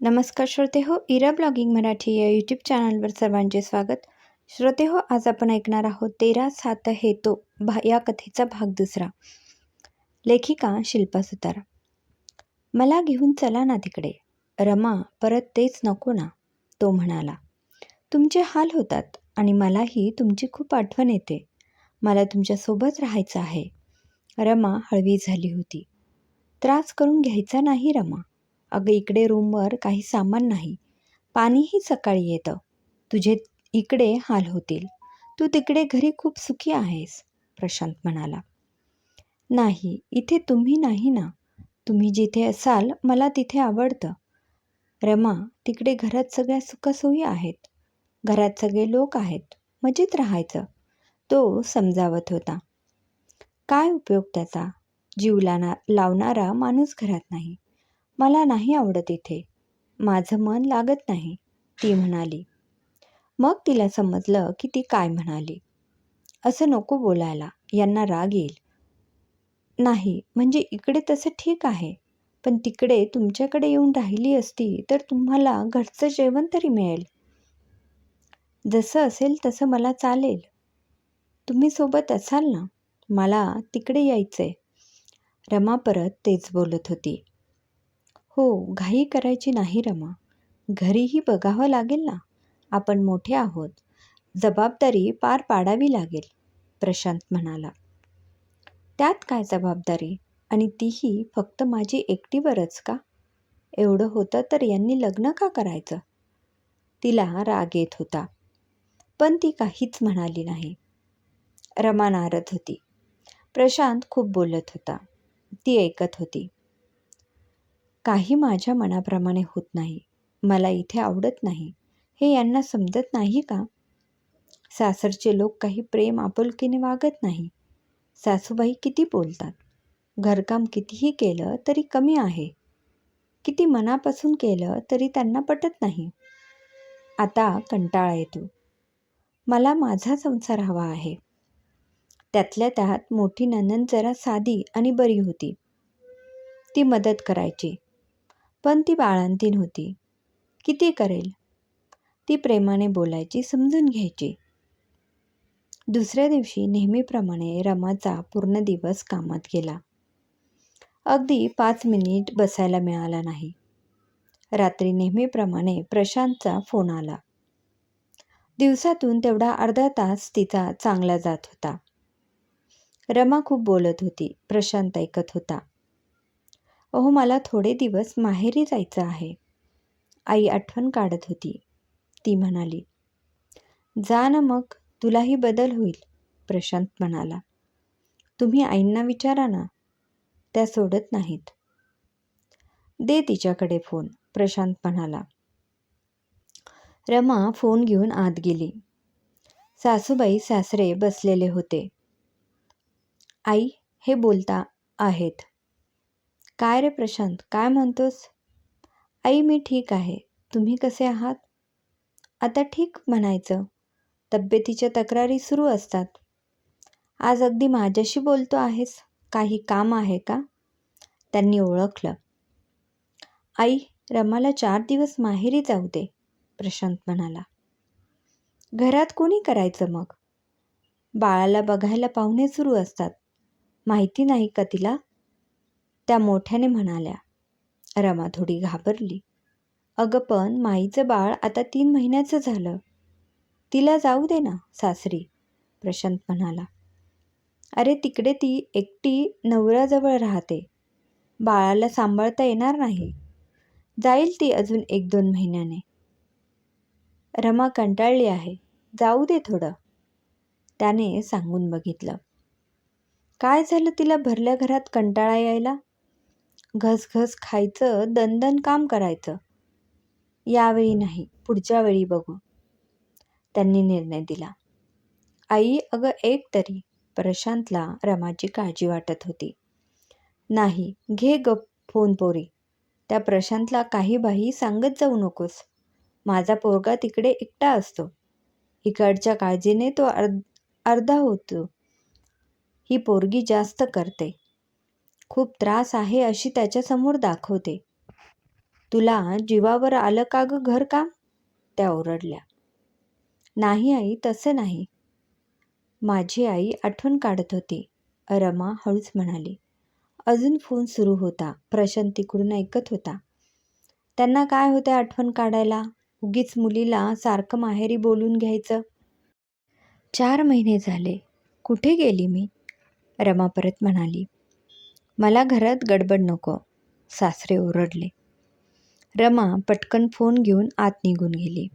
नमस्कार श्रोते हो इरा ब्लॉगिंग मराठी या यूट्यूब चॅनलवर सर्वांचे स्वागत. श्रोते हो आज आपण ऐकणार आहोत तेरा सात हे तो भा या कथेचा भाग दुसरा. लेखिका शिल्पा सुतार. मला घेऊन चला ना तिकडे. रमा परत तेच नको ना तो म्हणाला. तुमचे हाल होतात आणि मलाही तुमची खूप आठवण येते. मला तुमच्यासोबत राहायचं आहे. रमा हळवी झाली होती. त्रास करून घ्यायचा नाही रमा. अगं इकडे रूमवर काही सामान नाही. पाणीही सकाळी येतं. तुझे इकडे हाल होतील. तू तिकडे घरी खूप सुखी आहेस प्रशांत म्हणाला. नाही इथे तुम्ही नाही ना. तुम्ही जिथे असाल मला तिथे आवडतं. रमा तिकडे घरात सगळ्या सुखसोयी आहेत. घरात सगळे लोक आहेत. मजेत राहायचं. तो समजावत होता. काय उपयोग त्याचा? जीव लाना लावणारा माणूस घरात नाही. मला नाही आवडत इथे. माझं मन लागत नाही ती म्हणाली. मग तिला समजलं की ती काय म्हणाली. असं नको बोलायला यांना राग येईल. नाही म्हणजे इकडे तसं ठीक आहे. पण तिकडे तुमच्याकडे येऊन राहिली असती तर तुम्हाला घरचं जेवण तरी मिळेल. जसं असेल तसं मला चालेल. तुम्ही सोबत असाल ना? मला तिकडे यायचं आहे रमा परत तेच बोलत होती. हो घाई करायची नाही रमा. घरीही बघावं लागेल ना? आपण मोठे आहोत. जबाबदारी पार पाडावी लागेल प्रशांत म्हणाला. त्यात काय जबाबदारी? आणि तीही फक्त माझी एकटीवरच का? एवढं होतं तर यांनी लग्न का करायचं? तिला राग येत होता. पण ती काहीच म्हणाली नाही. रमा नारद होती. प्रशांत खूप बोलत होता. ती ऐकत होती. काही माझ्या मनाप्रमाणे होत नाही. मला इथे आवडत नाही. हे यांना समजत नाही का? सासरचे लोक काही प्रेम आपुलकीने वागत नाही. सासूबाई किती बोलतात. घरकाम कितीही केलं तरी कमी आहे. किती मनापासून केलं तरी त्यांना पटत नाही. आता कंटाळा येतो. मला माझा संसार हवा आहे. त्यातल्या त्यात मोठी ननंद जरा साधी आणि बरी होती. ती मदत करायची. पण ती बाळंतीण होती. किती करेल? ती प्रेमाने बोलायची समजून घ्यायची. दुसऱ्या दिवशी नेहमीप्रमाणे रमाचा पूर्ण दिवस कामात गेला. अगदी पाच मिनिट बसायला मिळाला नाही. रात्री नेहमीप्रमाणे प्रशांतचा फोन आला. दिवसातून तेवढा अर्धा तास तिचा चांगला जात होता. रमा खूप बोलत होती प्रशांत ऐकत होता. अहो मला थोडे दिवस माहेरी जायचं आहे. आई आठवण काढत होती. ती म्हणाली जा ना मग तुलाही बदल होईल प्रशांत म्हणाला. तुम्ही आईंना विचारा ना त्या सोडत नाहीत. दे तिच्याकडे फोन प्रशांत म्हणाला. रमा फोन घेऊन आत गेली. सासूबाई सासरे बसलेले होते. आई हे बोलता आहेत. काय रे प्रशांत? काय म्हणतोस? आई मी ठीक आहे. तुम्ही कसे आहात? आता ठीक म्हणायचं. तब्येतीच्या तक्रारी सुरू असतात. आज अगदी माझ्याशी बोलतो आहेस? काही काम आहे का? त्यांनी ओळखलं. आई रमाला चार दिवस माहेरी जाऊ दे प्रशांत म्हणाला. घरात कोणी करायचं मग? बाळाला बघायला पाहुणे सुरू असतात. माहिती नाही का तिला? त्या मोठ्याने म्हणाल्या रमा थोडी घाबरली. अगं पण माईचं बाळ आता तीन महिन्याचं झालं. तिला जाऊ दे ना सासरी. प्रशांत म्हणाला अरे तिकडे ती एकटी नवऱ्याजवळ राहते. बाळाला सांभाळता येणार नाही. जाईल ती अजून एक दोन महिन्याने. रमा कंटाळली आहे जाऊ दे थोडं. त्याने सांगून बघितलं काय झालं तिला भरल्या घरात कंटाळा यायला? घसघस खायचं दणदण काम करायचं. यावेळी नाही पुढच्या वेळी बघू. त्यांनी निर्णय दिला. आई अगं एक तरी प्रशांतला रमाची काळजी वाटत होती. नाही घे ग फोन पोरी. त्या प्रशांतला काही बाही सांगत जाऊ नकोस. माझा पोरगा तिकडे एकटा असतो. इकडच्या काळजीने तो अर्ध अर्धा होतो. ही पोरगी जास्त करते. खूप त्रास आहे अशी त्याच्यासमोर दाखवते. तुला जीवावर आलं का गं घरकाम त्या ओरडल्या. नाही आई तसं नाही. माझी आई आठवण काढत होती. रमा हळूच म्हणाली. अजून फोन सुरू होता. प्रशांत तिकडून ऐकत होता. त्यांना काय होते आठवण काढायला? उगीच मुलीला सारखं माहेरी बोलून घ्यायचं? चार महिने झाले. कुठे गेली मी? रमा परत म्हणाली. मला घरात गडबड नको सासरे ओरडले. रमा पटकन फोन घेऊन आत निघून गेली.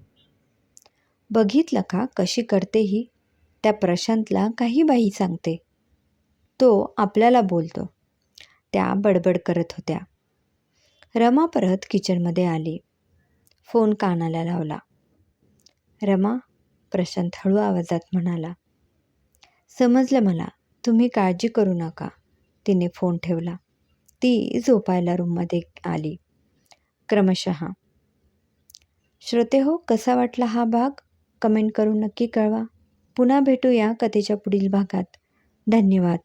बघितलं का कशी करते ही? त्या प्रशांतला काही बाई सांगते. तो आपल्याला बोलतो. त्या बडबड करत होत्या. रमा परत किचनमध्ये आली. फोन कानाला लावला. रमा प्रशांत हळू आवाजात म्हणाला समजलं मला. तुम्ही काळजी करू नका. तिने फोन ठेवला. ती झोपायला रूममध्ये आली. क्रमशः श्रोते हो कसा वाटला हा भाग? कमेंट करून नक्की कळवा. पुन्हा भेटूया कथेच्या पुढील भागात. धन्यवाद.